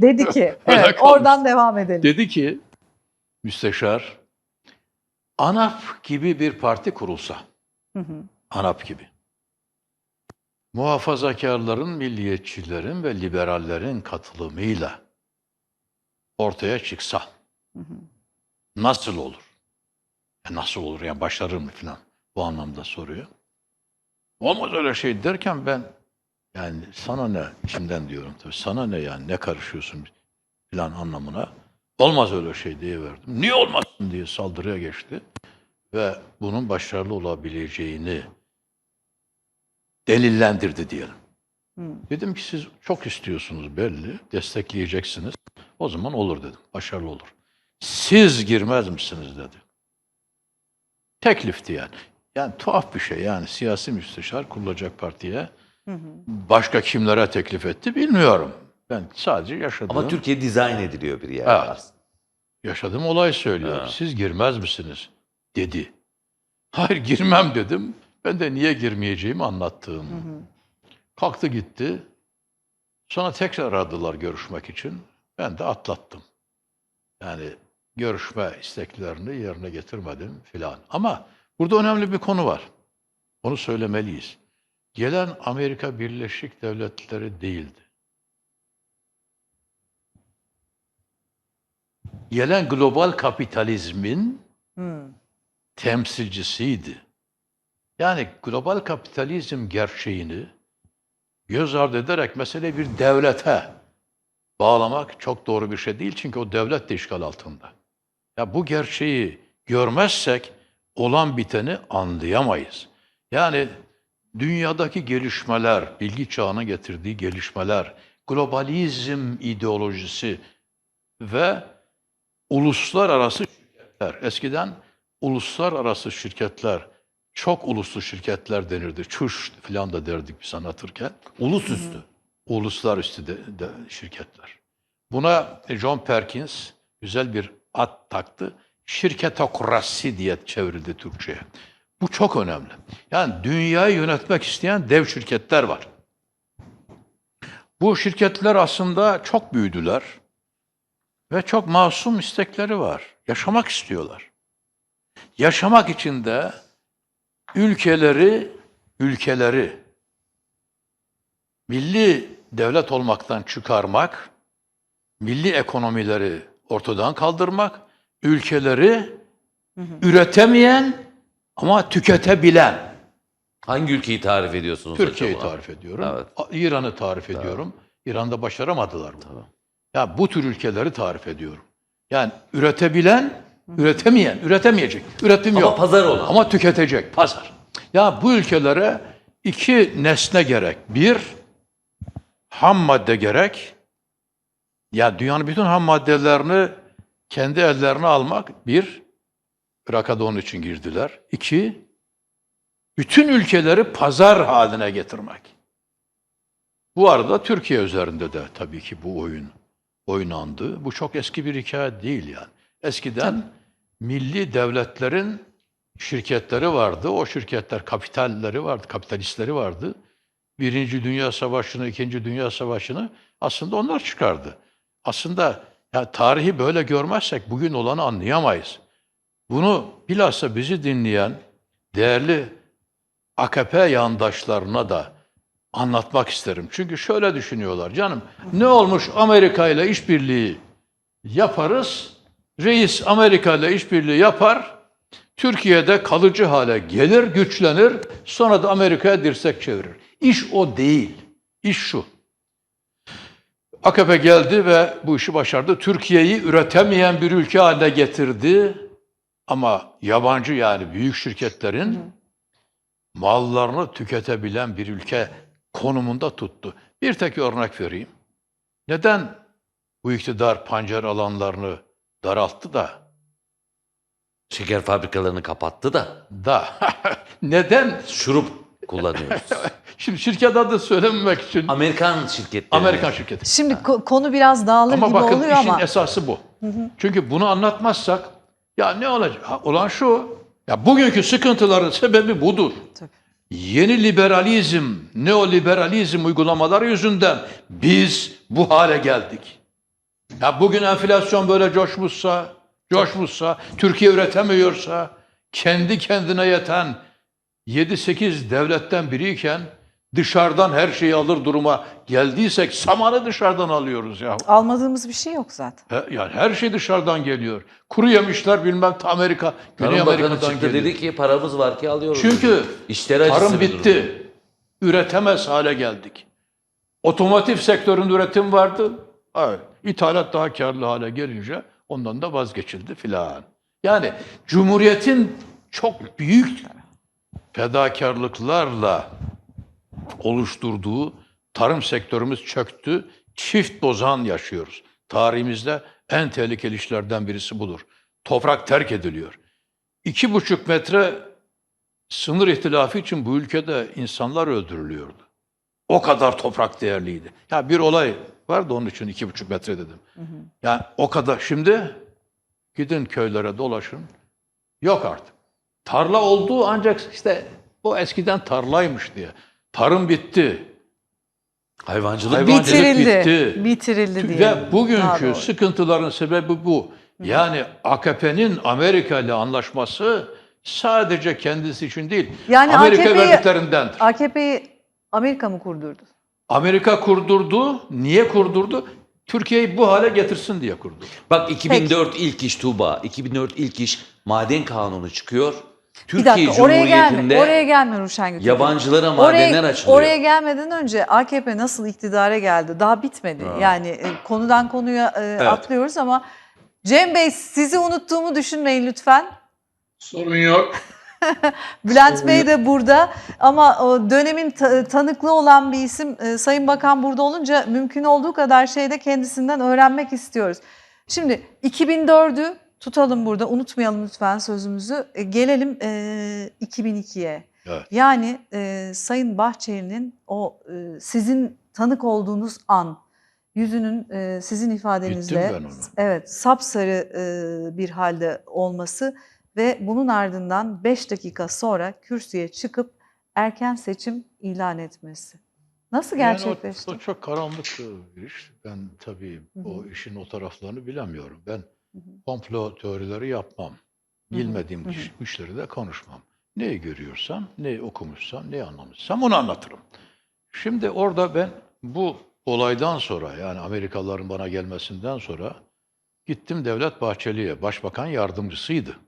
Dedi ki, evet, oradan devam edelim. Dedi ki müsteşar ANAP gibi bir parti kurulsa. Hı hı. ANAP gibi. Muhafazakarların, milliyetçilerin ve liberallerin katılımıyla ortaya çıksa Hı hı. nasıl olur? E nasıl olur yani başarır mı falan bu anlamda soruyor. Olmaz öyle şey derken ben yani sana ne içimden diyorum tabii sana ne yani ne karışıyorsun falan anlamına olmaz öyle şey diye verdim. Niye olmasın diye saldırıya geçti ve bunun başarılı olabileceğini delillendirdi diyelim. Hı. Dedim ki siz çok istiyorsunuz belli, destekleyeceksiniz. O zaman olur dedim, başarılı olur. Siz girmez misiniz dedi. Teklifti yani. Yani tuhaf bir şey yani siyasi müsteşar kurulacak partiye Hı hı. başka kimlere teklif etti bilmiyorum. Ben sadece yaşadığım, Ama Türkiye dizayn ediliyor bir yer Evet. aslında. yaşadığım olay söylüyorum. Ha. Siz girmez misiniz? dedi. Hayır girmem dedim. Ben de niye girmeyeceğimi anlattım. Hı hı. Kalktı gitti. Sonra tekrar aradılar görüşmek için. Ben de atlattım. Yani görüşme isteklerini yerine getirmedim filan. Ama burada önemli bir konu var. Onu söylemeliyiz. Gelen Amerika Birleşik Devletleri değildi. Gelen global kapitalizmin Hı. temsilcisiydi. Yani global kapitalizm gerçeğini göz ardı ederek mesele bir devlete bağlamak çok doğru bir şey değil. Çünkü o devlet de işgal altında. Ya bu gerçeği görmezsek olan biteni anlayamayız. Yani dünyadaki gelişmeler, bilgi çağına getirdiği gelişmeler, globalizm ideolojisi ve uluslararası şirketler. Eskiden uluslararası şirketler, çok uluslu şirketler denirdi. Çuş falan da derdik biz anlatırken. Ulusüstü. Uluslararası de, de şirketler. Buna John Perkins güzel bir ad taktı. Şirketokrasi diye çevrildi Türkçe'ye. Bu çok önemli. Yani dünyayı yönetmek isteyen dev şirketler var. Bu şirketler aslında çok büyüdüler ve çok masum istekleri var. Yaşamak istiyorlar. Yaşamak için de ülkeleri ülkeleri milli devlet olmaktan çıkarmak, milli ekonomileri ortadan kaldırmak, ülkeleri üretemeyen ama tüketebilen Hangi ülkeyi tarif ediyorsunuz Türkiye'yi acaba? tarif ediyorum. Evet. İran'ı tarif ediyorum. İran'da başaramadılar bunu. Ya bu tür ülkeleri tarif ediyorum. Yani üretebilen, üretemeyen, üretemeyecek. Üretim Ama yok. pazar olan. Ama tüketecek. Pazar. Ya bu ülkelere iki nesne gerek. Bir, ham madde gerek. Ya dünyanın bütün ham maddelerini kendi ellerine almak. Bir, Irak'a da onun için girdiler. İki, bütün ülkeleri pazar haline getirmek. Bu arada Türkiye üzerinde de tabii ki bu oyun oynandı. Bu çok eski bir hikaye değil yani. Eskiden milli devletlerin şirketleri vardı. O şirketler kapitalleri vardı, kapitalistleri vardı. Birinci Dünya Savaşı'nı, İkinci Dünya Savaşı'nı aslında onlar çıkardı. Aslında ya tarihi böyle görmezsek bugün olanı anlayamayız. Bunu bilhassa bizi dinleyen değerli AKP yandaşlarına da anlatmak isterim. Çünkü şöyle düşünüyorlar canım ne olmuş Amerika ile işbirliği yaparız. Reis Amerika ile işbirliği yapar. Türkiye'de kalıcı hale gelir, güçlenir. Sonra da Amerika'ya dirsek çevirir. İş o değil. İş şu. AKP geldi ve bu işi başardı. Türkiye'yi üretemeyen bir ülke haline getirdi. Ama yabancı yani büyük şirketlerin mallarını tüketebilen bir ülke konumunda tuttu. Bir tek örnek vereyim. Neden bu iktidar pancar alanlarını daralttı da Şeker fabrikalarını kapattı da da neden şurup kullanıyoruz. şimdi şirket adı söylememek için Amerikan şirketleri. Amerikan şirketi. Şimdi ko- konu biraz dağılır Ama gibi bakın oluyor işin ama. esası bu. Çünkü bunu anlatmazsak ya ne olacak? Ha, olan şu. Ya bugünkü sıkıntıların sebebi budur. Tabii. Yeni liberalizm, neoliberalizm uygulamaları yüzünden biz bu hale geldik. Ya bugün enflasyon böyle coşmuşsa, coşmuşsa, Türkiye üretemiyorsa, kendi kendine yeten 7-8 devletten biriyken dışarıdan her şeyi alır duruma geldiysek samanı dışarıdan alıyoruz ya. Almadığımız bir şey yok zaten. He- Yani her şey dışarıdan geliyor. Kuru yemişler bilmem ta Amerika, Güney Tarım Bakanı Amerika'dan çıktı geliyor. dedi ki paramız var ki alıyoruz. Çünkü acısı tarım bir durum. bitti. Üretemez hale geldik. Otomotiv sektöründe üretim vardı. Evet. İthalat daha karlı hale gelince ondan da vazgeçildi filan. Yani Cumhuriyet'in çok büyük fedakarlıklarla oluşturduğu tarım sektörümüz çöktü. Çift bozan yaşıyoruz. Tarihimizde en tehlikeli işlerden birisi budur. Toprak terk ediliyor. İki buçuk metre sınır ihtilafı için bu ülkede insanlar öldürülüyordu. O kadar toprak değerliydi. Ya bir olay vardı onun için iki buçuk metre dedim. Yani o kadar. Şimdi gidin köylere dolaşın. Yok artık. Tarla olduğu ancak işte bu eskiden tarlaymış diye. Tarım bitti. Hayvancılık Hayvan- bitti. Bitirildi. bitti. Bitirildi diye. Ve bugünkü sıkıntıların sebebi bu. Yani AKP'nin Amerika ile anlaşması sadece kendisi için değil. Yani Amerika AKP'yi verdiklerindendir. AKP'yi Amerika mı kurdurdu? Amerika kurdurdu. Niye kurdurdu? Türkiye'yi bu hale getirsin diye kurdu. Bak 2004 ilk iş Tuğba. 2004 ilk iş maden kanunu çıkıyor. Bir Türkiye dakika oraya gelme. Oraya gelme Ruşen yabancılara madenler oraya, açılıyor. Oraya gelmeden önce AKP nasıl iktidara geldi? Daha bitmedi. Yani e, konudan konuya e, atlıyoruz ama Cem Bey sizi unuttuğumu düşünmeyin lütfen. Sorun yok. Bülent Bey de burada ama o dönemin ta- tanıklı olan bir isim e, Sayın Bakan burada olunca mümkün olduğu kadar şeyde kendisinden öğrenmek istiyoruz. Şimdi 2004'ü tutalım burada unutmayalım lütfen sözümüzü. E, gelelim e, 2002'ye. Evet. Yani e, Sayın Bahçeli'nin o e, sizin tanık olduğunuz an yüzünün e, sizin ifadenizle evet sapsarı e, bir halde olması ve bunun ardından 5 dakika sonra kürsüye çıkıp erken seçim ilan etmesi. Nasıl gerçekleşti? Yani o, o çok karanlık bir iş. Ben tabii Hı hı. o işin o taraflarını bilemiyorum. Ben. Komplo teorileri yapmam. Bilmediğim işleri de konuşmam. Neyi görüyorsam, neyi okumuşsam, neyi anlamışsam onu anlatırım. Şimdi orada ben bu olaydan sonra yani Amerikalıların bana gelmesinden sonra gittim Devlet Bahçeli'ye. Başbakan yardımcısıydı.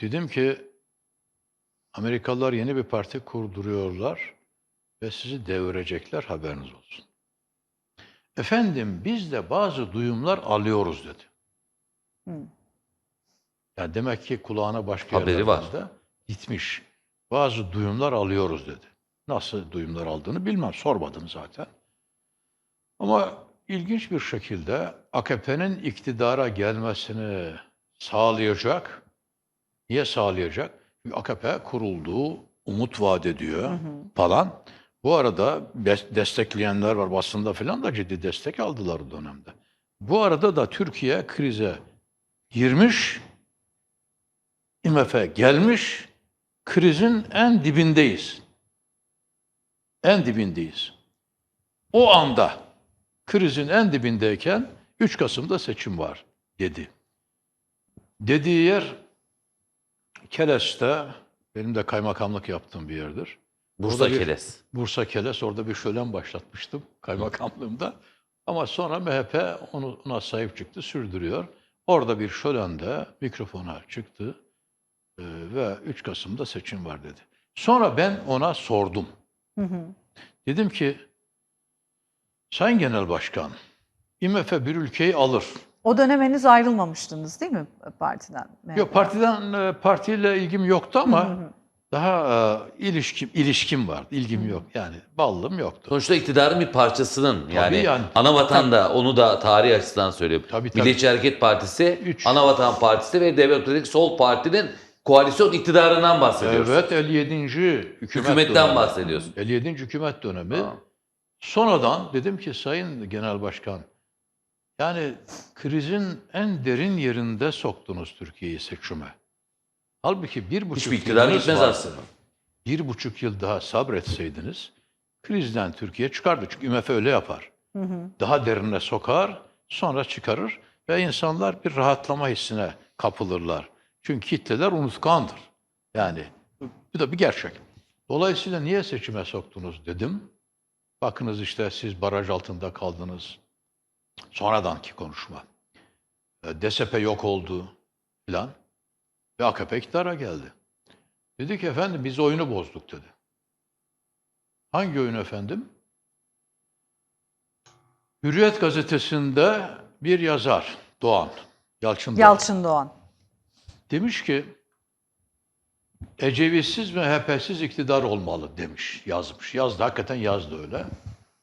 Dedim ki Amerikalılar yeni bir parti kurduruyorlar ve sizi devirecekler haberiniz olsun. Efendim biz de bazı duyumlar alıyoruz dedi. Hı. Yani demek ki kulağına başka Haberi var. gitmiş. Bazı duyumlar alıyoruz dedi. Nasıl duyumlar aldığını bilmem. Sormadım zaten. Ama ilginç bir şekilde AKP'nin iktidara gelmesini sağlayacak. Niye sağlayacak? Çünkü AKP kurulduğu umut vaat ediyor Hı hı. falan. Bu arada destekleyenler var basında falan da ciddi destek aldılar o dönemde. Bu arada da Türkiye krize girmiş, IMF gelmiş, krizin en dibindeyiz. En dibindeyiz. O anda krizin en dibindeyken 3 Kasım'da seçim var dedi. Dediği yer Keles'te, benim de kaymakamlık yaptığım bir yerdir. Bursa Orada bir- Keles. Bursa Keles orada bir şölen başlatmıştım kaymakamlığımda. Ama sonra MHP ona sahip çıktı, sürdürüyor. Orada bir şölende mikrofona çıktı e, ve 3 Kasım'da seçim var dedi. Sonra ben ona sordum. Hı hı. Dedim ki, Sayın Genel Başkan, IMF bir ülkeyi alır. O dönem henüz ayrılmamıştınız değil mi partiden? Yok partiden e, partiyle ilgim yoktu ama Hı hı. Daha e, ilişkim ilişkim vardı. İlgim yok. Yani ballım yoktu. Sonuçta iktidarın bir parçasının yani, yani. ana vatan da onu da tarih açısından söylüyorum. Tabii, tabii. Milliyetçi Hareket Partisi, Üç. Ana Vatan Partisi ve Demokratik Sol Parti'nin koalisyon iktidarından bahsediyoruz. Evet 57. hükümet Hükümetten dönemi. bahsediyorsun. 57. hükümet dönemi. Tamam. Sonradan dedim ki Sayın Genel Başkan, yani krizin en derin yerinde soktunuz Türkiye'yi seçime. Halbuki bir buçuk Hiçbir iktidar gitmez aslında. Bir buçuk yıl daha sabretseydiniz krizden Türkiye çıkardı. Çünkü IMF öyle yapar. daha derine sokar, sonra çıkarır ve insanlar bir rahatlama hissine kapılırlar. Çünkü kitleler unutkandır. Yani bu da bir gerçek. Dolayısıyla niye seçime soktunuz dedim. Bakınız işte siz baraj altında kaldınız. Sonradanki konuşma. E, DSP yok oldu filan. Ve AKP iktidara geldi. Dedi ki efendim biz oyunu bozduk dedi. Hangi oyun efendim? Hürriyet gazetesinde bir yazar Doğan, Yalçın Doğan. Yalçın Doğan. Demiş ki Ecevisiz MHP'siz iktidar olmalı demiş, yazmış. Yazdı, hakikaten yazdı öyle.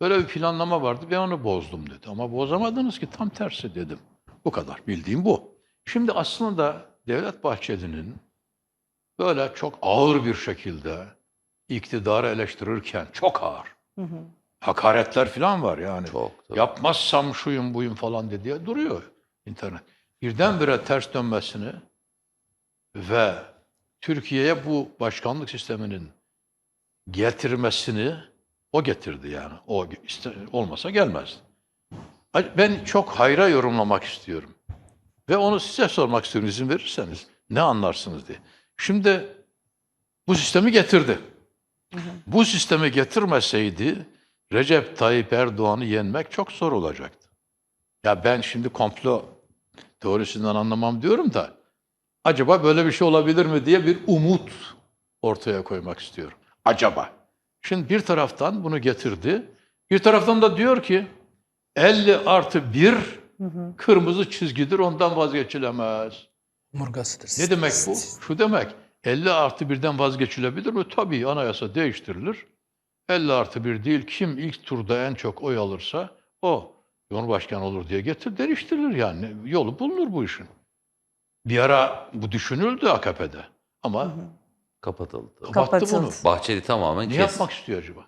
Böyle bir planlama vardı, ben onu bozdum dedi. Ama bozamadınız ki tam tersi dedim. Bu kadar, bildiğim bu. Şimdi aslında Devlet Bahçeli'nin böyle çok ağır bir şekilde iktidarı eleştirirken, çok ağır, hakaretler falan var yani. Çok, tabii. Yapmazsam şuyum buyum falan dediği duruyor internet. Birdenbire ters dönmesini ve Türkiye'ye bu başkanlık sisteminin getirmesini o getirdi yani. O olmasa gelmezdi. Ben çok hayra yorumlamak istiyorum. Ve onu size sormak istiyorum izin verirseniz. Ne anlarsınız diye. Şimdi bu sistemi getirdi. Bu sistemi getirmeseydi Recep Tayyip Erdoğan'ı yenmek çok zor olacaktı. Ya ben şimdi komplo teorisinden anlamam diyorum da acaba böyle bir şey olabilir mi diye bir umut ortaya koymak istiyorum. Acaba. Şimdi bir taraftan bunu getirdi. Bir taraftan da diyor ki 50 artı 1 kırmızı çizgidir ondan vazgeçilemez. Omurgasıdır. Ne demek bu? Şu demek 50 artı 1'den vazgeçilebilir mi? Tabii anayasa değiştirilir. 50 artı 1 değil kim ilk turda en çok oy alırsa o Cumhurbaşkanı olur diye getir değiştirilir yani. Yolu bulunur bu işin. Bir ara bu düşünüldü AKP'de ama Kapatıldı. kapattı Kapatıldı. bunu. Bahçeli tamamen Ne kes. yapmak istiyor acaba?